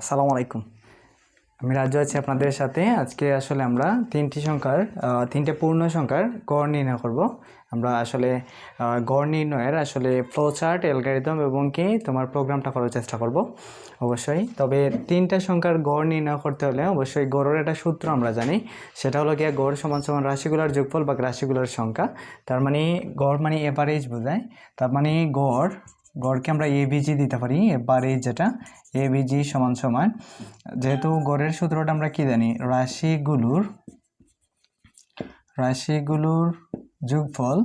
আসসালামু আলাইকুম। আমি রাজ্য আছি আপনাদের সাথে। আজকে আসলে আমরা তিনটি সংখ্যার তিনটে পূর্ণ সংখ্যার গড় নির্ণয় করব। আমরা আসলে গড় নির্ণয়ের আসলে ফ্লো চার্ট অ্যালগারিদম এবং কি তোমার প্রোগ্রামটা করার চেষ্টা করব। অবশ্যই। তবে তিনটা সংখ্যার গড় নির্ণয় করতে হলে অবশ্যই গড়ের একটা সূত্র আমরা জানি। সেটা হলো গিয়ে গড় সমান সমান রাশিগুলোর যোগফল বা রাশিগুলোর সংখ্যা। তার মানে গড় মানে এভারেজ বোঝায়। তার মানে গড় গড়কে আমরা এ এবিজি দিতে পারি এভারেজ যেটা এ এবিজি সমান সমান, যেহেতু গড়ের সূত্রটা আমরা কি জানি? রাশিগুলোর রাশিগুলোর যোগফল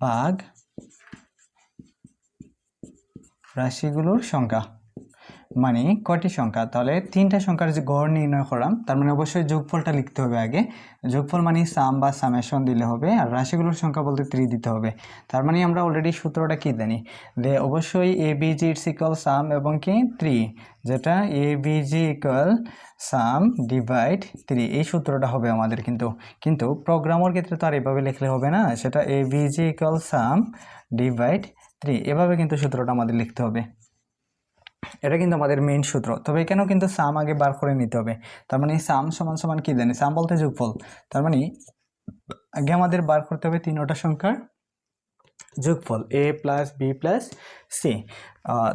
ভাগ রাশিগুলোর সংখ্যা। মানে কয়টি সংখ্যা? তাহলে তিনটা সংখ্যার যে গড় নির্ণয় করলাম, তার মানে অবশ্যই যোগফলটা লিখতে হবে আগে। যোগফল মানে সাম বা সামেশন দিলে হবে, আর রাশিগুলোর সংখ্যা বলতে ত্রি দিতে হবে। তার মানে আমরা অলরেডি সূত্রটা কি জানি? যে অবশ্যই A V G it's equal sum এবং কি? ত্রি যেটা A V G equal sum divide three এই সূত্রটা হবে আমাদের কিন্তু। কিন্তু প্রোগ্রামের ক্ষেত্রে তো আর এভাবে লিখলে হবে না, সেটা A V G equal sum divide three এভাবে কিন্তু সূত্রটা আমাদের লিখতে হবে। এটা কিন্তু আমাদের মেইন সূত্র। তবে এখানেও কিন্তু সাম আগে বার করে নিতে হবে। তার মানে সাম সমান সমান কি জানি? সাম বলতে যোগফল। তার মানে আগে আমাদের বার করতে হবে তিনোটা সংখ্যার যোগফল। A plus B plus C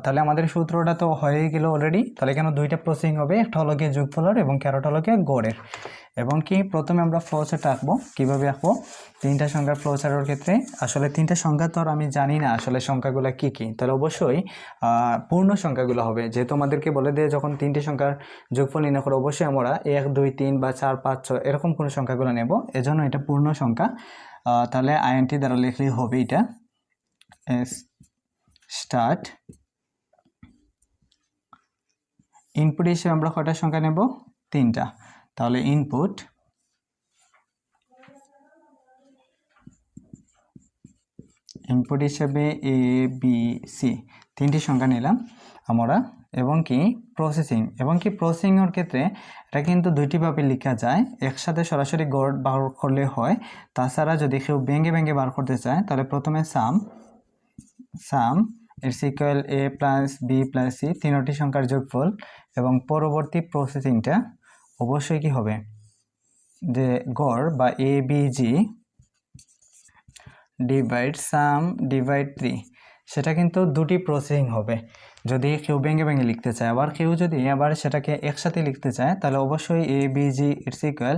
তাহলে আমাদের সূত্রটা তো হয়ে গেল অলরেডি তাহলে কেন দুইটা প্রসেসিং হবে। একটা হলো গিয়ে যোগফলের এবং ক্যারোটা হলো গিয়ে গড়ের। এবং কি প্রথমে আমরা ফ্লোচার্ট আঁকবো। কীভাবে আঁকবো? তিনটা সংখ্যার ফ্লোচার্টের ক্ষেত্রে আসলে তিনটা সংখ্যা তো আর আমি জানি না আসলে সংখ্যাগুলো কী কী। তাহলে অবশ্যই পূর্ণ সংখ্যাগুলো হবে। যেহেতু আমাদেরকে বলে দিয়ে যখন তিনটে সংখ্যার যোগফল নির্ণয় করে, অবশ্যই আমরা এক, দুই, তিন বা চার, পাঁচ, ছয় এরকম কোনো সংখ্যাগুলো নেব। এজন্য এটা পূর্ণ সংখ্যা। তাহলে আইএনটি দ্বারা লিখলেই হবে এটা। এস স্টার্ট ইনপুট হিসেবে আমরা কয়টা সংখ্যা নেব? তিনটা। তাহলে ইনপুট ইনপুট হিসেবে এ বি সি তিনটি সংখ্যা নিলাম আমরা, এবং কি প্রসেসিং এবং কি প্রসেসিংয়ের ক্ষেত্রে এটা কিন্তু দুইটিভাবে লেখা যায়। একসাথে সরাসরি গড় বার করলে হয়। তাছাড়া যদি কেউ ভেঙে ভেঙে বার করতে চায়, তাহলে প্রথমে সাম সাম এর equal A plus B plus C তিনটি সংখ্যার যোগফল, এবং পরবর্তী প্রসেসিংটা অবশ্যই কি হবে? যে গড় বা A V G divide sum divide three সেটা কিন্তু দুটি প্রসেসিং হবে। যদি কেউ ভেঙে ভেঙে লিখতে চায়, আবার কেউ যদি আবার সেটাকে একসাথে লিখতে চায়, তাহলে অবশ্যই A V G it's equal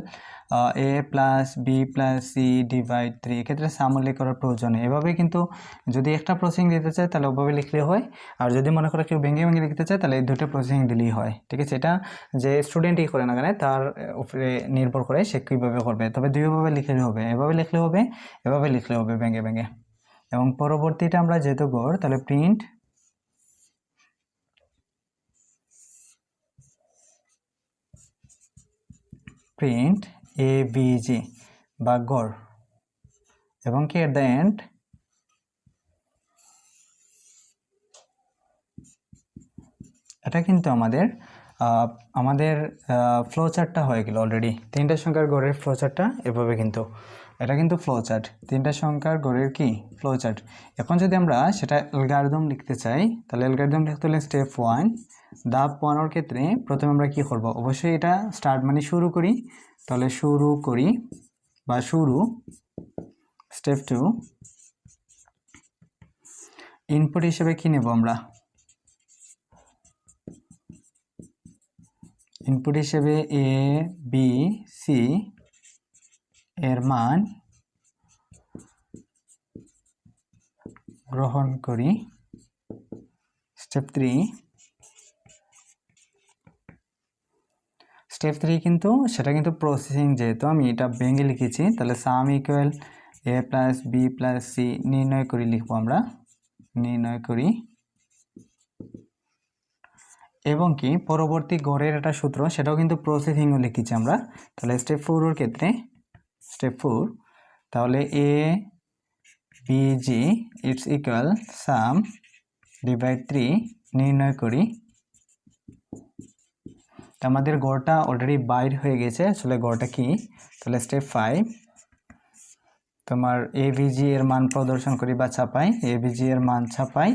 A plus B plus C divide three এক্ষেত্রে সাম উল্লেখ করার প্রয়োজন নেই। এভাবে কিন্তু যদি একটা প্রসেসিং দিতে চায়, তাহলে ওভাবে লিখলে হয়। আর যদি মনে করে কেউ ভেঙে ভেঙে লিখতে চায়, তাহলে এই দুটো প্রসেসিং দিলেই হয়। ঠিক আছে? এটা যে স্টুডেন্টই করে না কেন, তার উপরে নির্ভর করে সে কীভাবে করবে। তবে দুইভাবে লিখলে হবে। এভাবে লিখলে হবে, এভাবে লিখলে হবে ভেঙে ভেঙে এবং পরবর্তীটা আমরা যেহেতু গড়, তাহলে প্রিন্ট প্রিন্ট এ বিজি বা গড়। এবং কি এট দ্য এন্ড এটা কিন্তু আমাদের আমাদের ফ্লো চার্টটা হয়ে গেল অলরেডি তিনটা সংখ্যার গড়ের ফ্লো চার্টটা এভাবে কিন্তু এটা কিন্তু ফ্লো চার্ট তিনটা সংখ্যার গড়ের কি? ফ্লো চার্ট এখন যদি আমরা সেটা অ্যালগারিদম লিখতে চাই, তাহলে অ্যালগারিদম লিখতে হলে স্টেপ ওয়ান ধাপ ওয়ানোর ক্ষেত্রে প্রথমে আমরা কি করব? অবশ্যই এটা স্টার্ট মানে শুরু করি। তাহলে শুরু করি বা শুরু। স্টেপ টু ইনপুট হিসেবে কি নেব আমরা? ইনপুট হিসেবে এ বি সি এর মান গ্রহণ করি স্টেপ থ্রি স্টেপ থ্রি কিন্তু সেটা কিন্তু প্রসেসিং যেহেতু আমি এটা ভেঙে লিখেছি, তাহলে sum equal A plus B plus C নির্ণয় করি লিখব আমরা। নির্ণয় করি। এবং কি? পরবর্তী গড়ের একটা সূত্র, সেটাও কিন্তু প্রসেসিংও লিখেছি আমরা। তাহলে স্টেপ ফোরের ক্ষেত্রে স্টেপ ফোর তাহলে A V G it's equal sum divide three নির্ণয় করি। আমাদের গড়টা অলরেডি বাইর হয়ে গেছে আসলে গড়টা কি? তাহলে স্টেপ ফাইভ তোমার এভিজি এর মান প্রদর্শন করি বা ছাপাই এভিজি এর মান ছাপাই।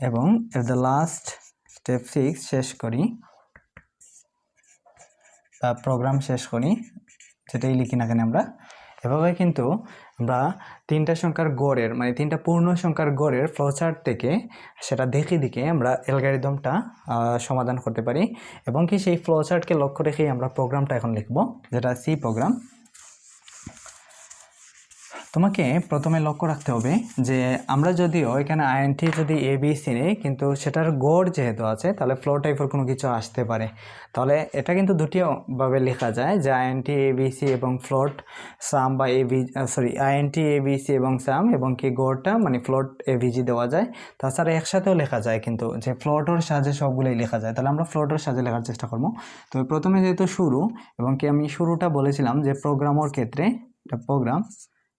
এবং এর দ্য লাস্ট স্টেপ সিক্স শেষ করি। বা প্রোগ্রাম শেষ করি যেটাই লিখি না কেন আমরা? এভাবে কিন্তু আমরা তিনটা সংখ্যার গড়ের মানে তিনটা পূর্ণ সংখ্যার গড়ের ফ্লোচার্ট থেকে সেটা দেখে দেখে আমরা অ্যালগারিদমটা সমাধান করতে পারি। এবং কি সেই ফ্লোচার্টকে লক্ষ্য রেখেই আমরা প্রোগ্রামটা এখন লিখব, যেটা সি প্রোগ্রাম তোমাকে প্রথমে লক্ষ্য রাখতে হবে যে আমরা যদিও এখানে আইএনটি যদি এ বি সি নেই, কিন্তু সেটার গড় যেহেতু আছে, তাহলে ফ্লো টাইপের কোনো কিছু আসতে পারে। তাহলে এটা কিন্তু দুটিভাবে লেখা যায় যে I N T A B C এবং ফ্লোট সাম বা A B sorry I N T A B C এবং সাম এবং কি গড়টা মানে ফ্লোট এ ভিজি দেওয়া যায়। তাছাড়া একসাথেও লেখা যায় কিন্তু যে ফ্লোটর সাহায্যে সবগুলোই লেখা যায়। তাহলে আমরা ফ্লোটর সাহায্যে লেখার চেষ্টা করব। তো প্রথমে যেহেতু শুরু, এবং কি আমি শুরুটা বলেছিলাম যে প্রোগ্রামর ক্ষেত্রে, এটা program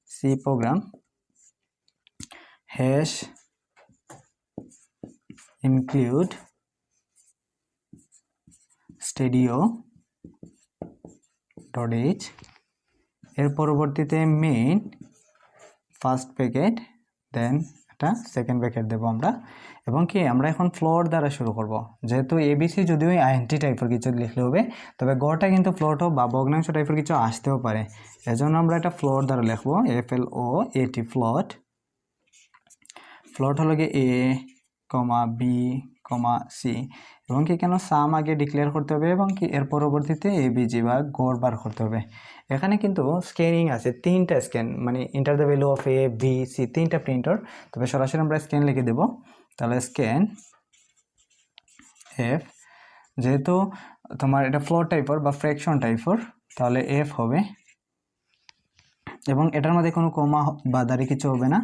C program hash include studio dot h এর পরবর্তীতে মেইন ফার্স্ট প্যাকেট দেন একটা সেকেন্ড ব্র্যাকেট দেবো আমরা। এবং কি, আমরা এখন ফ্লোর দ্বারা শুরু করব। যেহেতু এবিসি যদিও আইএনটি টাইপের কিছু লিখলে হবে, তবে গটা কিন্তু ফ্লোরটাও বা ভগ্নাংশ টাইপের কিছু আসতেও পারে। এজন্য আমরা এটা ফ্লোর দ্বারা লিখব এফ এল ও এটি ফ্লট ফ্লট হলো গিয়ে এ কমা বি কমা সি এবং কি কেন সাম আগে ডিক্লেয়ার করতে হবে এবং কি এর পরবর্তীতে এ বিজি বা গড় বার করতে হবে? এখানে কিন্তু স্ক্যানিং আছে, তিনটা স্ক্যান মানে enter the value of A B C তিনটা প্রিন্টার তবে সরাসরি আমরা স্ক্যান লিখে দেবো। তাহলে স্ক্যান এফ যেহেতু তোমার এটা ফ্লোর টাইপর বা ফ্র্যাকশন টাইপর তাহলে এফ হবে। এবং এটার মধ্যে কোনো কমা বা দাঁড়ি কিছু হবে না।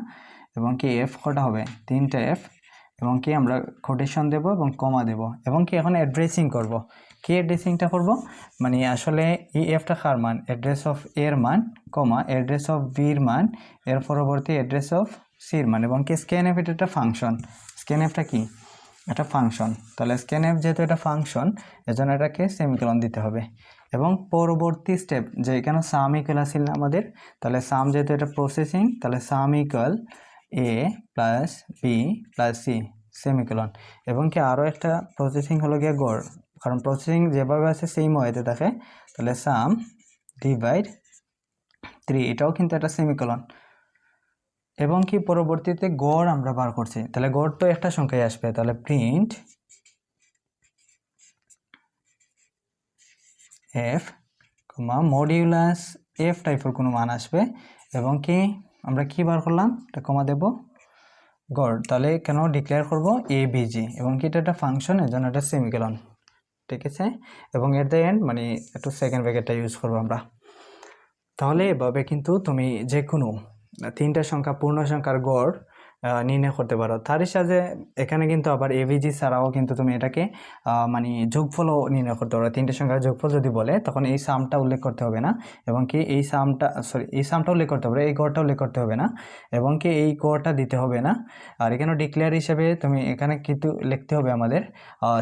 এবং কি এফ কটা হবে? তিনটা এফ এবং কি আমরা কোটেশন দেব এবং কমা দেব এবং কি এখন অ্যাড্রেসিং করব। কি অ্যাড্রেসিংটা করব? মানে আসলে ই এফটা কার মান? অ্যাড্রেস অফ এর মান কমা অ্যাড্রেস অফ বির মান, এর পরবর্তী অ্যাড্রেস অফ সির মান এবং কি স্ক্যান এফ এটা একটা ফাংশন স্ক্যান এফটা কি? এটা ফাংশন তাহলে স্ক্যান এফ যেহেতু এটা ফাংশন এজন্য এটাকে সেমিকলন দিতে হবে। এবং পরবর্তী স্টেপ যে এখানে সাম ইকুয়াল আসছিল আমাদের, তাহলে সাম যেহেতু এটা প্রসেসিং তাহলে sum equal A plus B plus C semicolon এবং কি আরও একটা প্রসেসিং হলো গিয়ে গড়। কারণ প্রসেসিং যেভাবে আছে সেম ওয়েতে থাকে তাহলে সাম ডিভাইড থ্রি এটাও কিন্তু একটা সেমিকলন এবং কি পরবর্তীতে গড় আমরা বার করছি। তাহলে গড় তো একটা সংখ্যায় আসবে। তাহলে print F comma modulus F টাইপের কোনো মান আসবে। এবং কি আমরা কি বার করলাম? এটা কমা দেব। গড়। তাহলে কেন ডিক্লেয়ার করব? এ বিজি এবং কি এটা একটা ফাংশন এর জন্য এটা সেমিকলন ঠিক আছে? এবং এট দ্য এন্ড মানে একটু সেকেন্ড ব্র্যাকেটটা ইউজ করব আমরা। তাহলে এভাবে কিন্তু তুমি যে কোনো তিনটা সংখ্যা, পূর্ণ সংখ্যার গড় নির্ণয় করতে পারো। তারই সাথে এখানে কিন্তু আবার এভিজি ছাড়াও কিন্তু তুমি এটাকে মানে যোগফলও নির্ণয় করতে পারো। তিনটে সংখ্যার যোগফল যদি বলে, তখন এই সামটা উল্লেখ করতে হবে না। এবং কি এই সামটা সরি এই সামটা উল্লেখ করতে হবে, এই গড়টা উল্লেখ করতে হবে না। এবং কি এই গড়টা দিতে হবে না। আর এখানে ডিক্লেয়ার হিসেবে তুমি এখানে কিন্তু লিখতে হবে আমাদের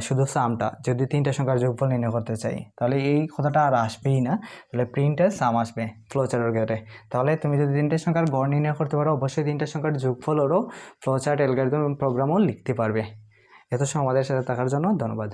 শুধু সামটা যদি তিনটা সংখ্যার যোগফল নির্ণয় করতে চাই, তাহলে এই কথাটা আর আসবেই না। তাহলে প্রিন্টে সাম আসবে ফ্লোচারের গেটে তাহলে তুমি যদি তিনটে সংখ্যার গড় নির্ণয় করতে পারো, অবশ্যই তিনটে সংখ্যার যোগফলেরও ফ্লোচার্ট অ্যালগারিদম এবং প্রোগ্রামও লিখতে পারবে। এত সময় আমাদের সাথে থাকার জন্য ধন্যবাদ।